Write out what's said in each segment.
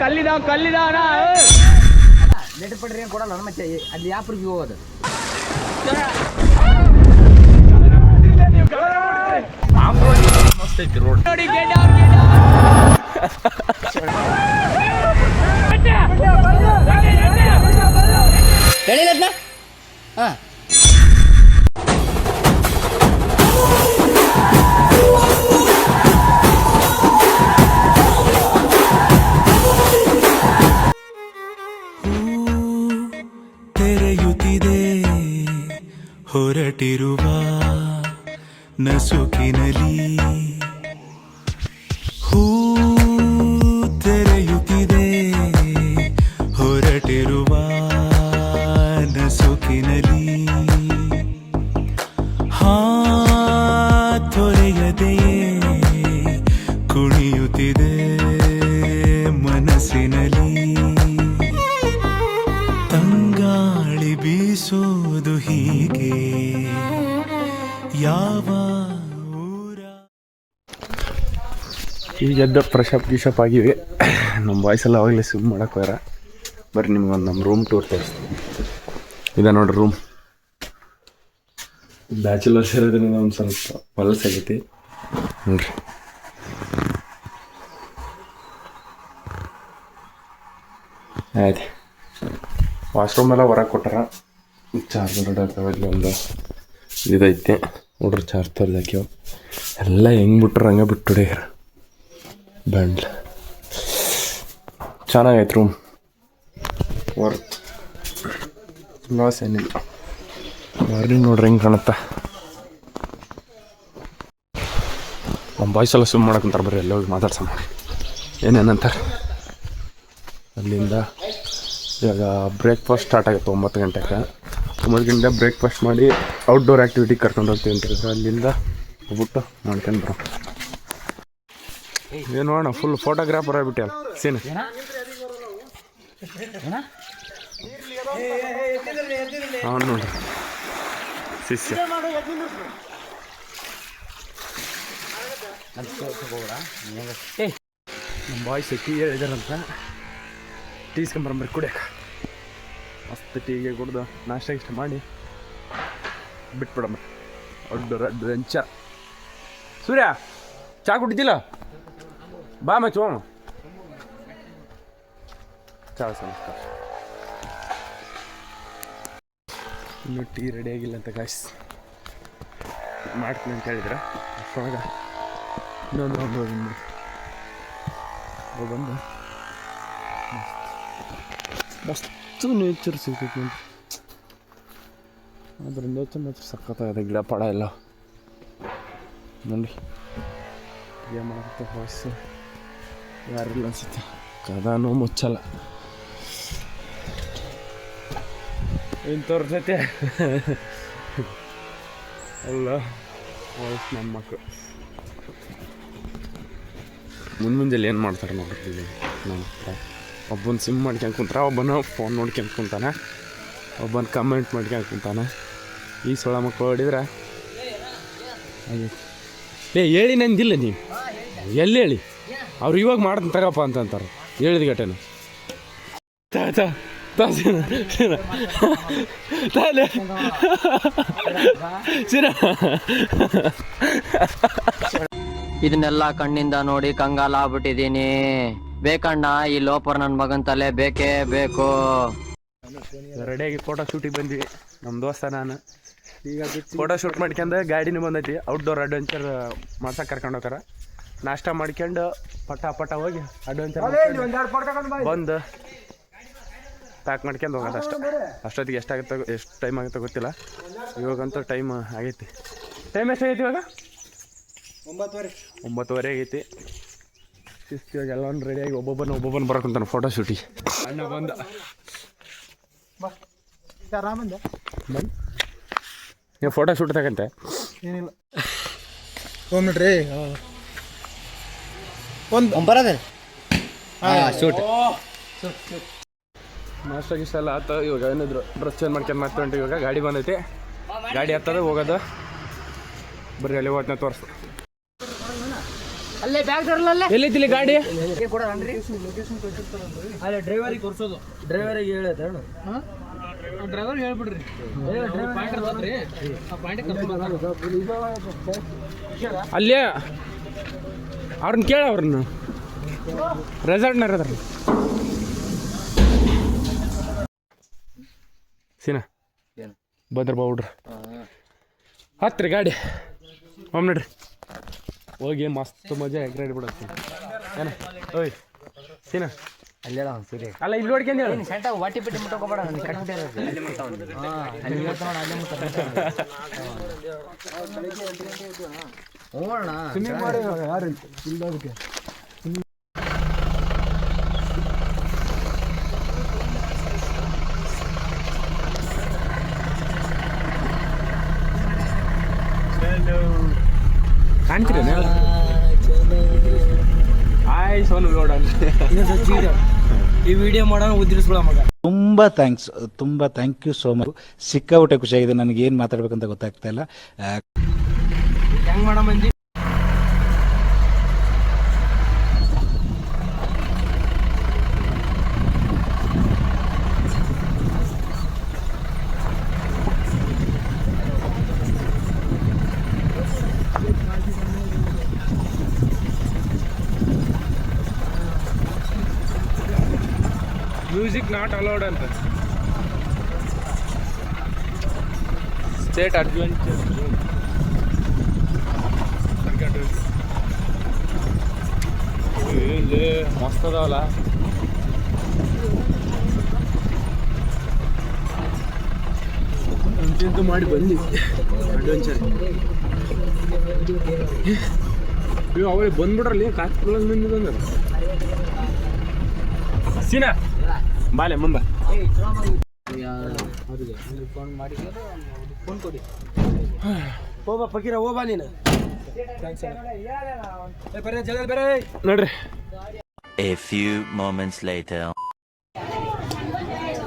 ಕಲ್ಲಿದಾವ್ ಕಲ್ಲಿದಾವಣ letter ಪಡ್ರಿ ಏನು ಕೊಡಲ್ಲ ಮತ್ತೆ ಅಲ್ಲಿ ಯಾಪ್ರಿಗೆ ಹೋಗೋದು ನೋಡಿ get out, get out. ಹೇಳಿಲ್ಲ ಹಾಂ ತೆರೆಯುತ್ತಿದೆ. ಹೊರಟಿರುವ ನಸುಕಿನಲಿ ಬೀಸೋದು ಹೀಗೆ. ಯಾವ ಊರ? ಈಗ ಎದ್ದ ಫ್ರೆಶಪ್ ಗಿಶಪ್ ಆಗಿವಿ. ನಮ್ಮ ಬಾಯ್ಸ್ ಎಲ್ಲ ಅವಾಗಲೇ ಸ್ವಿಮ್ ಮಾಡಕ್ಕೆ ಹೋಗ್ಯಾರ. ಬರ್ರಿ ನಿಮ್ಗೆ ಒಂದು ನಮ್ಮ ರೂಮ್ ಟೂರ್ ತೋರಿಸ್ತೀನಿ. ಇದೆ ನೋಡ್ರಿ ರೂಮ್ ಬ್ಯಾಚುಲರ್ಸ್ ಇರೋದ್ರಿಂದ ಒಂದು ಸ್ವಲ್ಪ ಹೊಲಸಾಗೈತಿ ನೋಡ್ರಿ ಆಯ್ತು. ವಾಶ್ರೂಮ್ ಎಲ್ಲ ಹೊರಗೆ ಕೊಟ್ಟಾರ. ಚಾರ್ಜರ್ ಇಲ್ಲಿ ಒಂದು. ಇದೈತೆ. ನೋಡ್ರಿ ಚಾರ್ಜ್ ಹಾಕ್ಯವ ಎಲ್ಲ ಹೆಂಗೆ ಬಿಟ್ರು ಹಂಗೆ ಬಿಟ್ಟು ಹೊಡ್ಯಾರ ಬ್ಯಾಂಡ್ ಚೆನ್ನಾಗೈತೆ ರೂಮ್ ವರ್ತ್ ಲಾಸ್ ಏನಿಲ್ಲ. ಮಾರ್ನಿಂಗ್ ನೋಡ್ರಿ ಹೆಂಗೆ ಕಾಣುತ್ತೆ. ನಮ್ಮ ಬಾಯ್ಸ್ ಎಲ್ಲ ಸ್ವಿಮ್ ಮಾಡಕ್ಕಂತಾರೆ ಬರ್ರಿ ಎಲ್ಲ ಹೋಗಿ ಮಾತಾಡ್ಸಮ್ಮ ಏನೇನಂತಾರೆ ಅಲ್ಲಿಂದ ಇವಾಗ ಬ್ರೇಕ್ಫಾಸ್ಟ್ ಸ್ಟಾರ್ಟ್ ಆಗುತ್ತೆ ಒಂಬತ್ತು ಗಂಟೆಗೆ ಗಂಟೆ ಬ್ರೇಕ್ಫಾಸ್ಟ್ ಮಾಡಿ ಔಟ್ಡೋರ್ ಆ್ಯಕ್ಟಿವಿಟಿ ಕರ್ಕೊಂಡು ಹೋಗ್ತೀವಿ ಅಂತ ಹೇಳಿದ್ರು. ಅಲ್ಲಿಂದ ಹೋಗ್ಬಿಟ್ಟು ಮಾಡ್ಕೊಂಡು ಬರೋ ಏನು ನೋಡೋಣ ಫುಲ್ ಫೋಟೋಗ್ರಾಫರ್ ಆಗ್ಬಿಟ್ಟಲ್ಲ ಸೀನ್. ಹಾಂ ನೋಡ್ರಿ ಶಿಷ್ಯ. ನಮ್ಮ ಬಾಯ್ಸ್ ಟೀ ಹೇಳಿದಾರಂತ. ಟೀ ಇಸ್ಕೊಂಬರಂಬರಿ ಕುಡಿಯಕ್ಕೆ. ಮಸ್ತ್ ಟೀಗೆ ಕುಡ್ದು ನಾಷ್ಟ ಇಷ್ಟ ಮಾಡಿ ಬಿಟ್ಬಿಡಮ್ಮ. ಔಟ್ಡೋರ್ ಅಡ್ವೆಂಚರ್ ಸೂರ್ಯ, ಚಾ ಕುಡಿದಿಲ್ಲ ಬಾ ಮಚ್ಚು ಹೋಗೋಣ ಚಾ ನಮಸ್ಕಾರ ಇನ್ನೂ ಟೀ ರೆಡಿ ಆಗಿಲ್ಲ ಅಂತ ಗಾಯ್ಸ್ ಮಾಡ್ತೀನಿ ಅಂತ ಹೇಳಿದ್ರೆ? ಅಷ್ಟೊಳಗೆ ಇನ್ನೊಂದು ಒಂದು ಬಂದು. ಮಸ್ತ್. ಬಂದು ಮಸ್ತ್ ನೇಚರ್ ಸಿಗ್ತೈತಿ ಅದ್ರ ನೇಚರ್ ನೇಚರ್ ಸಖತ್ತಾಗಿದೆ ಗಿಡ ಪಡ ಎಲ್ಲ ನೋಡಿ ಏನು ಮಾಡುತ್ತೆ ವಾಯ್ಸು ಯಾರಿಲ್ಲ ಅನ್ಸುತ್ತೆ ಕದಾನು ಮುಚ್ಚಲ್ಲ ಏನು ತೋರ್ಸೈತೆ ಅಲ್ಲ ವಾಯ್ಸ್ ನಮ್ಮ ಮಕ್ಕಳು ಮುಂದೆ ಮುಂಜಾನೆ ಏನು ಮಾಡ್ತಾರೆ ನೋಡ್ರಿ ಹತ್ರ ಒಬ್ಬನ ಸಿಮ್ ಮಾಡ್ಕೊಂಡು ಕುಂತಾರ ಒಬ್ಬನ ಫೋನ್ ನೋಡ್ಕೊಂಡು ಕುಂತಾನೆ ಒಬ್ಬನ ಕಮೆಂಟ್ ಮಾಡ್ಕೊಂಡು ಕುಂತಾನೆ ಈ ಸೊಳ ಮಕ್ಕಳು ಹೊಡಿದ್ರೆ? ಏ, ಹೇಳಿ ನಂದಿಲ್ಲ ನೀವು ಎಲ್ಲಿ ಹೇಳಿ? ಅವ್ರು ಇವಾಗ ಮಾಡ್ತೀನಿ ತಗಪ್ಪ ಅಂತಂತಾರೆ ಹೇಳಿದ ಘಟನೆ ಇದನ್ನೆಲ್ಲ ಕಣ್ಣಿಂದ ನೋಡಿ ಕಂಗಾಲ ಆಗ್ಬಿಟ್ಟಿದೀನಿ ಬೇಕಣ್ಣ ಈ ಲೋಪರ್ ನನ್ ಮಗನ್ ತಲೆ ಬೇಕೇ ಬೇಕು. ರೆಡಿಯಾಗಿ ಫೋಟೋ ಶೂಟಿಗೆ ಬಂದ್ವಿ ನಮ್ಮ ದೋಸ್ತ ನಾನು. ಈಗ ಫೋಟೋ ಶೂಟ್ ಮಾಡ್ಕೊಂಡು ಗಾಡಿನೂ ಬಂದೈತಿ ಔಟ್ಡೋರ್ ಅಡ್ವೆಂಚರ್ ಮಾಡ್ಸಕ್ಕೆ ಕರ್ಕೊಂಡು ಹೋಗಾರ ನಾಷ್ಟ ಮಾಡ್ಕೊಂಡು ಪಟ ಪಟ ಹೋಗಿ ಅಡ್ವೆಂಚರ್ ಬಂದು ಪ್ಯಾಕ್ ಮಾಡ್ಕೊಂಡು ಹೋಗೋದು ಅಷ್ಟೇ. ಅಷ್ಟೊತ್ತಿಗೆ ಎಷ್ಟಾಗುತ್ತೆ ಎಷ್ಟು ಟೈಮ್ ಆಗುತ್ತೆ ಗೊತ್ತಿಲ್ಲ. ಇವಾಗಂತೂ ಟೈಮ್ ಆಗೈತಿ. ಟೈಮ್ ಎಷ್ಟಾಗೈತಿ ಇವಾಗ? ಒಂಬತ್ತುವರೆ. ಒಂಬತ್ತುವರೆ ಆಗೈತಿ. ಶಿಸ್ತು ಇವಾಗ ಎಲ್ಲವನ್ನು ರೆಡಿಯಾಗಿ ಒಬ್ಬೊಬ್ಬನ ಒಬ್ಬೊಬ್ಬನ ಬರಕಂತಾನೆ ಫೋಟೋ ಶೂಟಿಗೆ ಅಣ್ಣ ಬಂದ ನೀವು ಫೋಟೋ ಶೂಟ್ ತಗಂತೆ ನೋಡ್ರಿ ಬರೋದೇ ಶೂಟ್ ನಾಷ್ಟ ಗಿಷ್ಟ ಎಲ್ಲ ಆತ ಇವಾಗ ಏನಿದ್ರು ಡ್ರೆಸ್ ಚೇಂಜ್ ಮಾಡ್ಕೊಂಡು ಮತ್ತೆ ಇವಾಗ ಗಾಡಿ ಬಂದೈತಿ ಗಾಡಿ ಹತ್ತದ ಹೋಗೋದು ಬರ್ರಿ ಅಲ್ಲಿ ಹೋಗ್ತಾ ತೋರಿಸ್ತು ಅಲ್ಲೇ ಬ್ಯಾಗ್ ತರಲಲ್ಲೇ? ಎಲ್ಲಿತ್ತಿಲಿ ಗಾಡಿ? ಅಲ್ಲೇ ಡ್ರೈವರಿಗೆ ಕೊಡ್ಸೋದು. ಡ್ರೈವರಿಗೆ ಹೇಳತ್ತೆ ಅಣ್ಣ ಡ್ರೈವರ್ ಹೇಳ್ಬಿಡ್ರಿ. ಅಲ್ಲೇ. ಅವ್ರನ್ನ ಕೇಳ ಅವ್ರನ್ನ ರೆಸಾರ್ಟ್ ಅದಾರ ಸೀನಾ ಬಂದ್ರ ಭದ್ರ ಬೌಡ್ರಿ ಹತ್ರಿ ಗಾಡಿ. ಒಮ್ಮೆ ನೋಡ್ರಿ ಹೋಗಿ ಮಸ್ತ್ ಮಜಾ ಎಗ್ರೈಡ್ ಬಿಡತ್ತೆ ಏನ? ಓಯ್ ಸೀನಾ? ಸೀರೆ ಅಲ್ಲ ಇಲ್ಲಿ ನೋಡ್ಕೊಂಡು ಹೇಳು? ಸೆಂಟ ವಾಟಿ ಬಿಟ್ಟು ಮುಟ್ಟಕೋಬೇಡ ಅಲ್ಲಿ ಹೇಳ್ತಾವ ಅಲ್ಲೇ ಮುಟ್ಟ ಹ್ಞೂ ಅಣ್ಣ ಕಾಣ್ತೀರ ಆಯ್ ಸೋನು ಗೌಡ ಈ ವಿಡಿಯೋ ಮಾಡೋಣ ಉದ್ರಿಸ್ಬಿಡ ಮಗ. ತುಂಬ ಥ್ಯಾಂಕ್ಸ್ ತುಂಬ ಥ್ಯಾಂಕ್ ಯು ಸೋ ಮಚ್ ಸಿಕ್ಕಾಬಿಟ್ಟೆ ಖುಷಿಯಾಗಿದೆ. ನನಗೆ ಏನು ಮಾತಾಡ್ಬೇಕಂತ ಗೊತ್ತಾಗ್ತಾ ಇಲ್ಲ. ಹೆಂಗ್ ಮಾಡ ಮಂದಿ ಮ್ಯೂಸಿಕ್ ನಾಟ್ ಅಲೌಡ್ ಅಂತ ಸ್ಟೇಟ್ ಅಡ್ವೆಂಚರ್ ಮಸ್ತ್ ಅದಾವಲ್ಲ ಅಂತೆಂತೂ ಮಾಡಿ ಬಂದಿ ಅಡ್ವೆಂಚರ್ ಇವ್ ಅವೇ ಬಂದ್ಬಿಡ್ರಲ್ಲಿ ಕಾಸ್ಕೊಳ್ಳೋದು ಮಂದಿ ಬಂದ್ರ ಸೀನಾ ಬಾಲೆ ಮುಂದೆ. ಹೋಬಾ ಫಕೀರ ಹೋಬಾ ನೀನು. ನೋಡ್ರಿ. A few moments later.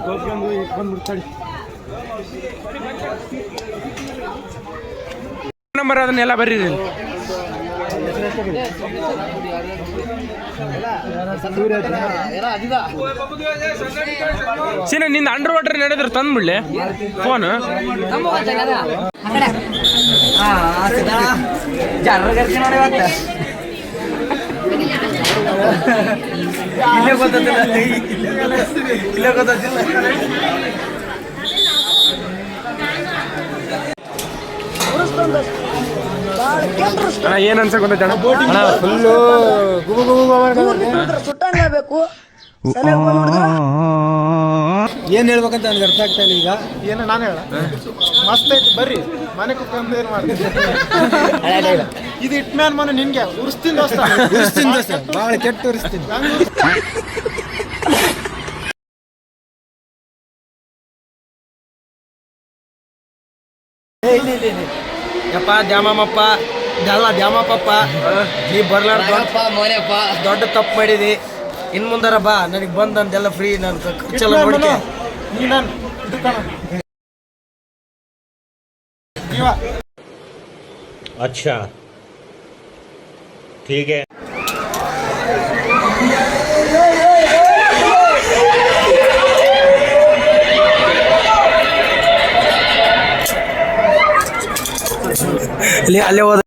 ಬಂದು ಬಂದ್ಬಿಡ್ತಾಳಿ ನಂಬರ್ ಅದನ್ನೆಲ್ಲ ಬರೀರಿ. ಸೀನಾ ನಿಂದ ಅಂಡರ್ ವಾಟರ್ ನಡೆದ್ರೆ ತಂದ್ಬಿಡ್ಲಿ. ಫೋನ್ ಇಲ್ಲೇ ಗೊತ್ತಿಲ್ಲ ಇಲ್ಲೇ ಗೊತ್ತಿಲ್ಲ ಅಣ್ಣ ಏನ್ ಅನ್ಸಕ್ ಜನ? ಅಣ್ಣ ಫುಲ್ಲು ಗುಬು ಗುಬು ಸುಟ್ಟಂಗಾಗಬೇಕು ಏನ್ ಹೇಳ್ಬೇಕಂತ ನನಗೆ ಅರ್ಥ ಆಗ್ತಾ ಇಲ್ಲ ಈಗ. ಏನು ನಾನು ಹೇಳ? ಮಸ್ತ್ ಐತಿ ಬರ್ರಿ. ಮನೆ ಕುತ್ಕೊಂಡು ಏನ್ ಮಾಡ್ತೀನಿ ಇದು ಇಟ್ ಮ್ಯಾನ್ ಮನೆ ನಿನ್ಗೆ ಉರ್ಸ್ತೀನಿ ದೋಸ್ತ. ಉರಿಸ್ತೀನಿ ದೋಸ್ತ. ಭಾಳ ಕೆಟ್ಟ ಉರಿಸ್ತೀನಿ. ಯಪ್ಪ ದ್ಯಾಮಪ್ಪ ಅಲ್ಲ ದ್ಯಾಮಪ್ಪ ನೀ ಬರ್ಲಾರ್ದ ದೊಡ್ಡ ತಪ್ಪು ಮಾಡಿದಿ ಇನ್ ಮುಂದಾರ ಬಾ ನನಗೆ ಬಂದ್ ಅಂದೆಲ್ಲ ಫ್ರೀ ನಾನು ಖರ್ಚೆಲ್ಲ ನೋಡ್ಕೆ ನೀ ನಾನು ಇದು ಕಣ ಇವ अच्छा ठीक है ಅಲ್ಲಿ ಅಲ್ಲೇ ಹೋದ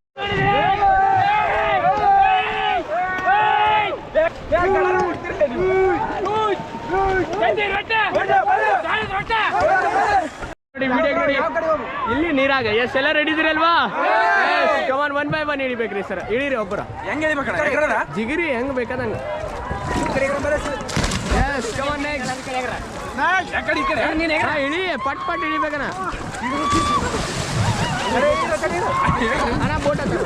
ನೋಡಿ ವಿಡಿಯೋ ನೋಡಿ ಇಲ್ಲಿ ನೀರಾಗ. ಎಸ್ ಎಲ್ಲ ready ಇದೀರಲ್ವಾ come on one by one ಹಿಡಿಬೇಕ್ರಿ sir ಇಳಿರಿ ಒಬ್ಬರ ಹೆಂಗ್ ಜಿಗಿರಿ ಹೆಂಗ್ ಬೇಕಾದಂಗ ಎಸ್ ಕಮಾನ್ ನೆಕ್ಸ್ಟ್ ಇಳಿ ಪಟ್ ಪಟ್ ಹಿಡಿಬೇಕಣ್ಣ ಅಣ್ಣ ಬೋಟ್ ಹತ್ರ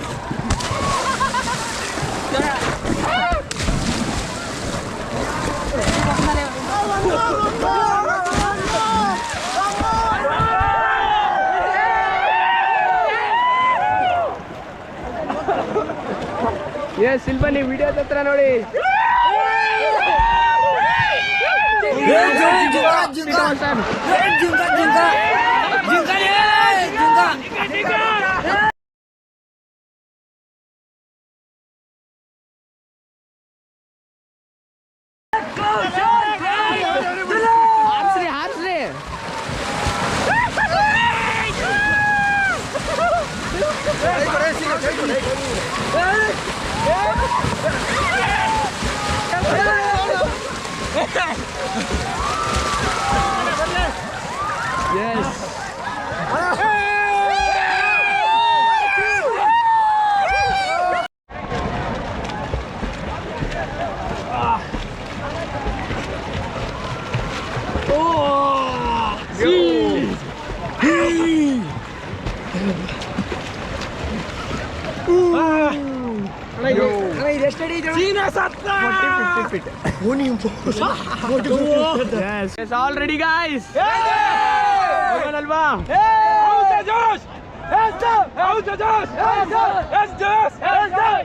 ಎಸ್ ಇಲ್ಲಿ ಬನ್ನಿ ವಿಡಿಯೋ ಹತ್ರ ನೋಡಿ Yes, all ready guys. ಹೋಗೋಣಲ್ವಾ?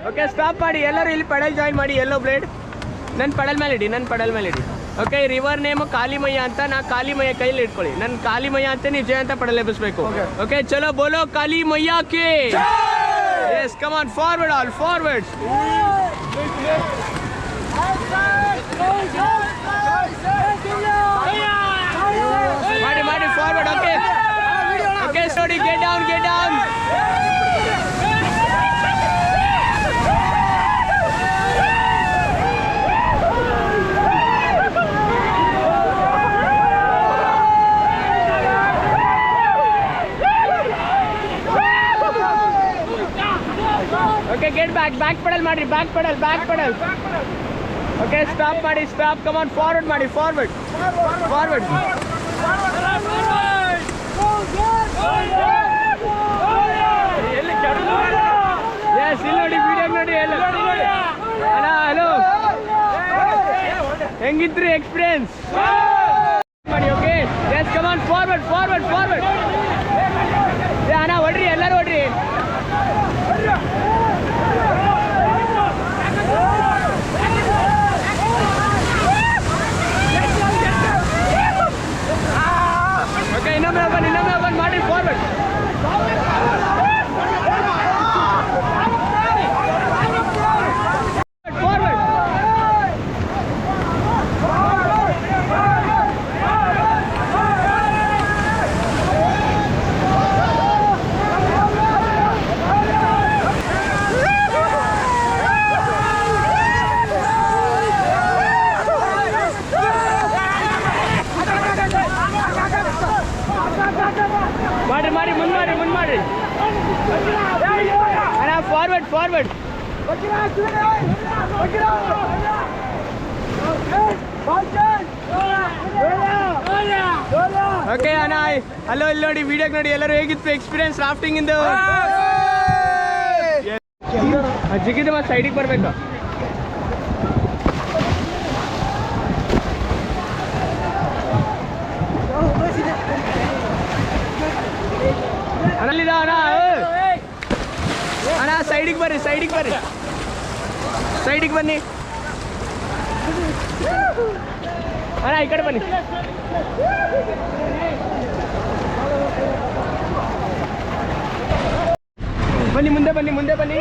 ಓಕೆ ಸ್ಟಾಪ್ ಮಾಡಿ ಎಲ್ಲರೂ ಇಲ್ಲಿ ಪಡಲ್ ಜಾಯಿನ್ ಮಾಡಿ ಎಲ್ಲೋ ಬ್ಲೇಡ್ ನನ್ನ ಪಡಲ್ ಮೇಲೆ ಇಡಿ ನನ್ನ ಪಡಲ್ ಮೇಲೆ ಇಡಿ ಓಕೆ ರಿವರ್ ನೇಮ್ ಕಾಲಿಮಯ್ಯ ಅಂತ ನಾ ಕಾಲಿಮಯ್ಯ ಕೈಲಿ ಇಟ್ಕೊಳ್ಳಿ. ನನ್ನ ಕಾಲಿಮಯ್ಯ ಅಂತ ನೀವು ಜಯ ಅಂತ ಪಡಲ್ ಎಬ್ಬಿಸ್ಬೇಕು ಓಕೆ ಚಲೋ ಬೋಲೋ Kalimaiya K. Yes come on forward all forward Marty, Marty, forward, okay. Get back, back pedal, Madri, back pedal, back pedal. Back pedal. Okay stop ಮಾಡಿ ಸ್ಟಾಪ್ ಕಮಾನ್ ಫಾರ್ವರ್ಡ್ ಮಾಡಿ ಫಾರ್ವರ್ಡ್ ಫಾರ್ವರ್ಡ್ ಎಸ್ ಇಲ್ಲಿ ನೋಡಿ video ನೋಡಿ ಎಲ್ಲ ಅಣ್ಣ hello ಹೆಂಗಿದ್ರಿ experience ಮಾಡಿ okay yes come on forward forward forward ಅಣ್ಣ, ಹೊಡ್ರಿ, ಎಲ್ಲರೂ ಹೊಡ್ರಿ. ಓಕೆ ಇನ್ನೊಮ್ಮೆ ಬನ್ನಿ ಇನ್ನೊಮ್ಮೆ ಬನ್ನಿ ಮಾಡಿ ಫಾರ್ವರ್ಡ್ ಫಾರ್ವರ್ಡ್ ಮಾಡಿ ಮಾಡಿ ಮುಂದ್ ಮಾಡಿ ಮುಂದ್ ಮಾಡಿ ಅಣ್ಣ ಫಾರ್ವರ್ಡ್ ಫಾರ್ವರ್ಡ್ ಓಕೆ ಅಣ್ಣ ಅಲ್ಲೋ ನೋಡಿ ಎಲ್ಲರೂ ಹೇಗಿತ್ತು ಎಕ್ಸ್ಪೀರಿಯನ್ಸ್ ರಾಫ್ಟಿಂಗ್ ಇಂದ? ಜಿಗಿದ ಮತ್ತೆ ಸೈಡಿಗೆ ಬರ್ಬೇಕು. ಅಣ್ಣ. ಅಣ್ಣ ಸೈಡಿಗೆ ಬರ್ರಿ ಸೈಡಿಗೆ ಬರ್ರಿ. ಸೈಡಿಗೆ ಬನ್ನಿ. ಅಣ್ಣ ಈ ಕಡೆ ಬನ್ನಿ. ಬನ್ನಿ ಮುಂದೆ ಬನ್ನಿ ಮುಂದೆ ಬನ್ನಿ.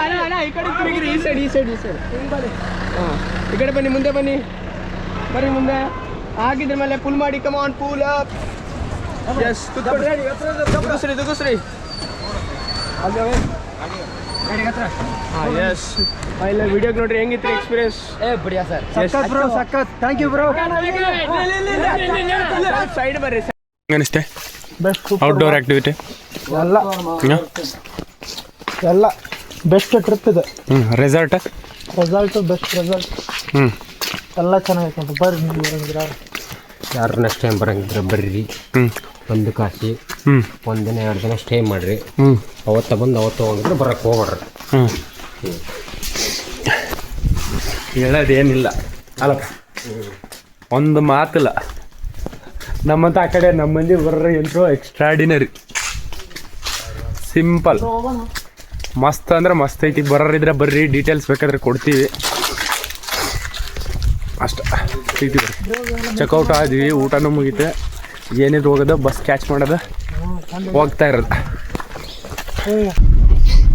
ಅಣ್ಣ ಅಣ್ಣ ಈ ಕಡೆ ತಿರುಗಿರಿ ಈ ಸೈಡ್ ಈ ಸೈಡ್ ಈ ಸೈಡ್ ಹಾಂ ಈ ಕಡೆ ಬನ್ನಿ ಮುಂದೆ ಬನ್ನಿ. ಬರ್ರಿ ಮುಂದೆ. ಆಗಿದ್ರ ಮೇಲೆ ಪುಲ್ ಮಾಡಿ come on pull up yes ತುಗುಸ್ರಿ ತುಗುಸ್ರಿ ಹಾಂ ಎಸ್ ಇಲ್ಲ ವಿಡಿಯೋಗೆ ನೋಡ್ರಿ ಹೆಂಗಿತ್ತು ಎಕ್ಸ್ಪೀರಿಯನ್ಸ್ ಸಖತ್ ಬ್ರೋ ಸಖತ್. ಥ್ಯಾಂಕ್ ಯು ಬ್ರೋ ಸೈಡ್ ಬರ್ರಿ ಅನಿಸ್ತೆ ಬೆಸ್ಟ್ ಔಟ್ಡೋರ್ ಆಕ್ಟಿವಿಟಿ ಎಲ್ಲ. ಎಲ್ಲ. ಬೆಸ್ಟ್ ಟ್ರಿಪ್ ಇದೆ. ಹ್ಞೂ ರೆಸಾರ್ಟ್ ರೆಸಾರ್ಟ್ ಬೆಸ್ಟ್ ರೆಸಾರ್ಟ್ ಹ್ಞೂ ಎಲ್ಲ ಚೆನ್ನಾಗೈತೆ ಬರ್ರಿ ನೀವು ಬರಂಗಿರ ಯಾರು ನೆಕ್ಸ್ಟ್ ಟೈಮ್ ಬರಂಗಿದ್ರೆ ಬರ್ರಿ. ಹ್ಞೂ ಒಂದು ಕಾಸಿ ಹ್ಞೂ ಒಂದು ದಿನ ಎರಡು ದಿನ ಸ್ಟೇ ಮಾಡ್ರಿ. ಹ್ಞೂ ಅವತ್ತ ಬಂದು ಅವತ್ತು ಹೋಗಿದ್ರೆ ಬರಕ್ಕೆ ಹೋಗ್ಬೇಡ್ರಿ. ಹ್ಞೂ ಹೇಳೋದೇನಿಲ್ಲ. ಅಲ್ಲಪ್ಪ ಒಂದು ಮಾತಿಲ್ಲ. ನಮ್ಮಂತ ಆ ಕಡೆ ನಮ್ಮ ಮಂದಿ ಬರ್ರಿ ಎಂಟ್ರು ಎಕ್ಸ್ಟ್ರಾಡಿನರಿ ಸಿಂಪಲ್ ಮಸ್ತ್ ಅಂದ್ರೆ ಮಸ್ತ್ ಐತಿ. ಬರೋರಿದ್ರೆ ಬರ್ರಿ ಡೀಟೇಲ್ಸ್ ಬೇಕಾದ್ರೆ ಕೊಡ್ತೀವಿ. ಅಷ್ಟ. ಚೆಕ್ಔಟ್ ಆದ್ವಿ ಊಟನೂ ಮುಗೀತೆ. ಏನಿದ್ರು ಹೋಗೋದು ಬಸ್ ಕ್ಯಾಚ್ ಮಾಡೋದು. ಹೋಗ್ತಾ ಇರೋದು.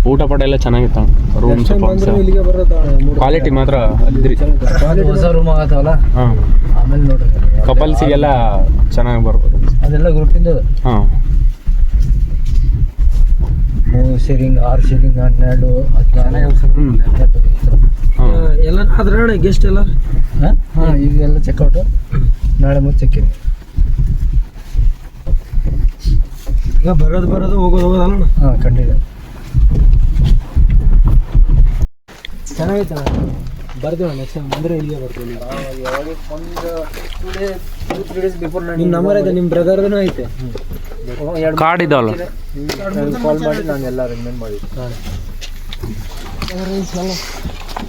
ಊಟ ಪಾಠ ಎಲ್ಲ ಚೆನ್ನಾಗಿತ್ತು. ರೂಮ್ ಕ್ವಾಲಿಟಿ ಮಾತ್ರ ಅದ್ರಿ ಹೊಸ ರೂಮ್ ಆಗತ್ತಲ್ಲ? ಹಾಂ. ಆಮೇಲೆ ನೋಡ್ರಿ. ಕಪಲ್ಸಿಗೆಲ್ಲ ಚೆನ್ನಾಗಿ ಬರ್ಬೋದು. ಅದೆಲ್ಲ ಗ್ರೂಪಿಂದ ಹಾಂ. ಮೂರು ಶೇರಿಂಗ್ ಆರು ಶೇರಿಂಗ್ ಹನ್ನೆರಡು ಎಲ್ಲ ಆದ್ರೆ ಗೆಸ್ಟ್ ಎಲ್ಲ ಹಾಂ? ಈಗೆಲ್ಲ ಚೆಕ್ಔಟ್ ನಾಳೆ ಮುಂದೆ ಚೆಕ್ಕಿಂಗ್ ಈಗ ಬರೋದು ಬರೋದು ಹೋಗೋದು ಹೋಗೋದಲ್ಲ ಹಾಂ ಖಂಡಿತ. ಚೆನ್ನಾಗೈತೆ ಬರ್ತೀವಿ ನೆಕ್ಸ್ಟ್ ಟೈಮ್ ಅಂದರೆ ಇಲ್ಲಿಗೆ ಬರ್ತೀವಿ ನಿಮ್ಮ ನಂಬರ್ ಐತೆ. ನಿಮ್ಮ ಬ್ರದರ್ದೂ ಐತೆ ಕಾರ್ಡ್ ಇದಾವಲ್ಲ ಕಾಲ್ ಮಾಡಿ ನಾನು ಎಲ್ಲ ಅರೇಂಜ್ಮೆಂಟ್ ಮಾಡಿದ್ದೆ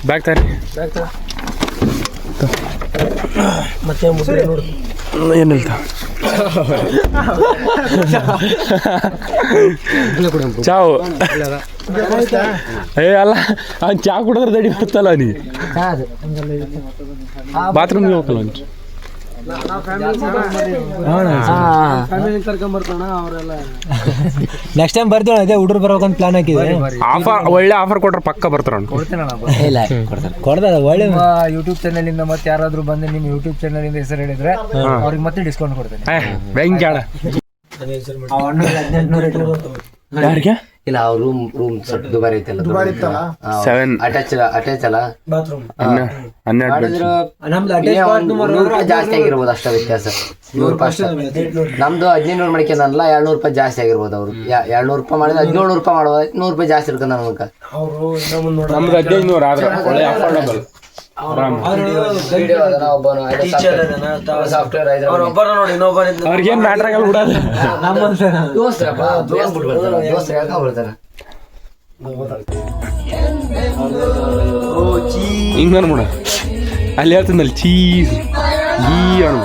ಬ್ಯಾಗ್ ತರಿ ಮತ್ತೆ ಮುದ್ರೆ ನೋಡು. ಚಾವು. ಏ ಅಲ್ಲ ಅವ್ನು ಚಾ ಕುಡಿದ್ರೆ ದಡಿ ಬರ್ತಲ್ಲ ನೀ. ಬಾತ್ರೂಮ್ಗೆ ಹೋಗಲ್ಲ ಅವ್ನು. ನೆಕ್ಸ್ಟ್ ಟೈಮ್ ಬರ್ತೀವಿ ಅದೇ ಹುಡುಗರು ಬರ್ಬೇಕಂತ ಪ್ಲಾನ್ ಹಾಕಿದ್ವಿ. ಆಫರ್ ಒಳ್ಳೆ ಆಫರ್ ಕೊಟ್ರೆ ಪಕ್ಕ ಬರ್ತಾರ ಇಲ್ಲ ಕೊಡ್ತಾರೆ. ಒಳ್ಳೆ ಯೂಟ್ಯೂಬ್ ಚಾನಲ್ ಇಂದ ಮತ್ತೆ ಯಾರಾದ್ರೂ ಬಂದು ನಿಮ್ಮ ಯೂಟ್ಯೂಬ್ ಚಾನಲ್ ಇಂದ ಹೆಸರು ಹೇಳಿದ್ರೆ ಅವ್ರಿಗೆ ಮತ್ತೆ ಡಿಸ್ಕೌಂಟ್ ಕೊಡ್ತೇನೆ. ಯಾರಿಗೆ? ಇಲ್ಲ ಅವ್ರ ರೂಮ್ ರೂಮ್ ಸ್ವಲ್ಪ ದುಬಾರಿ ಐತಲ್ಲ ದುಬಾರಿ ಇತ್ತಲ್ಲ? ಸೆವೆನ್ ಅಟ್ಯಾಚ್ ಅಟ್ಯಾಚ್ ಅಲ್ಲ? ಬಾತ್ರೂಮ್ ರೂಪಾಯಿ ಜಾಸ್ತಿ ಆಗಿರ್ಬೋದು ಅಷ್ಟ ವ್ಯತ್ಯಾಸ. ನೂರು ರೂಪಾಯಿ ಅಷ್ಟ. ನಮ್ದು ಹದಿನೈದು ಮಾಡ್ಕೊಂಡಲ್ಲ ಎರಡ್ನೂರು ರೂಪಾಯಿ ಜಾಸ್ತಿ ಆಗಿರ್ಬೋದು ಅವ್ರು. ಎರಡ್ನೂರು ರೂಪಾಯಿ ಮಾಡಿದ್ರೆ ಹದಿನೇಳು ರೂಪಾಯಿ ಮಾಡ್ಬೋದು ನೂರು ರೂಪಾಯಿ ಜಾಸ್ತಿ ಇರ್ತದೆ ನಮ್ಗೆ ನಮ್ದು ಹದಿನೈದು ನೂರು ಆದ್ರೆ ಒಳ್ಳೆ ಅಫೋರ್ಡಬಲ್ ಆರಾಮ್. ವಿಡಿಯೋ ಅದನ್ನ ಒಬ್ಬನು ಸಾಫ್ಟ್ವೇರ್ ಒಬ್ಬರ ನೋಡಿ ಇನ್ನೊಬ್ಬರ ಅವ್ರಿಗೇನ್ ಮ್ಯಾಟ್ರ್ ಆಗಲ್ಲ ಬಿಡೋದು ದೋಸ್ತ್ರಪ್ಪ ದೋಸ್ತ್ ಬಿಟ್ಟು ಬರ್ತಾರ ದೋಸ್ತ್ರ ಹೇಳ್ಕೊಂಡ್ ಬರ್ತಾರ ಹಿಂಗ ಅನ್ಬಿಡ ಅಲ್ಲಿ ಹೇಳ್ತಿದ್ದಲ್ಲಿ ಚೀಸ್ ಈ ಅನು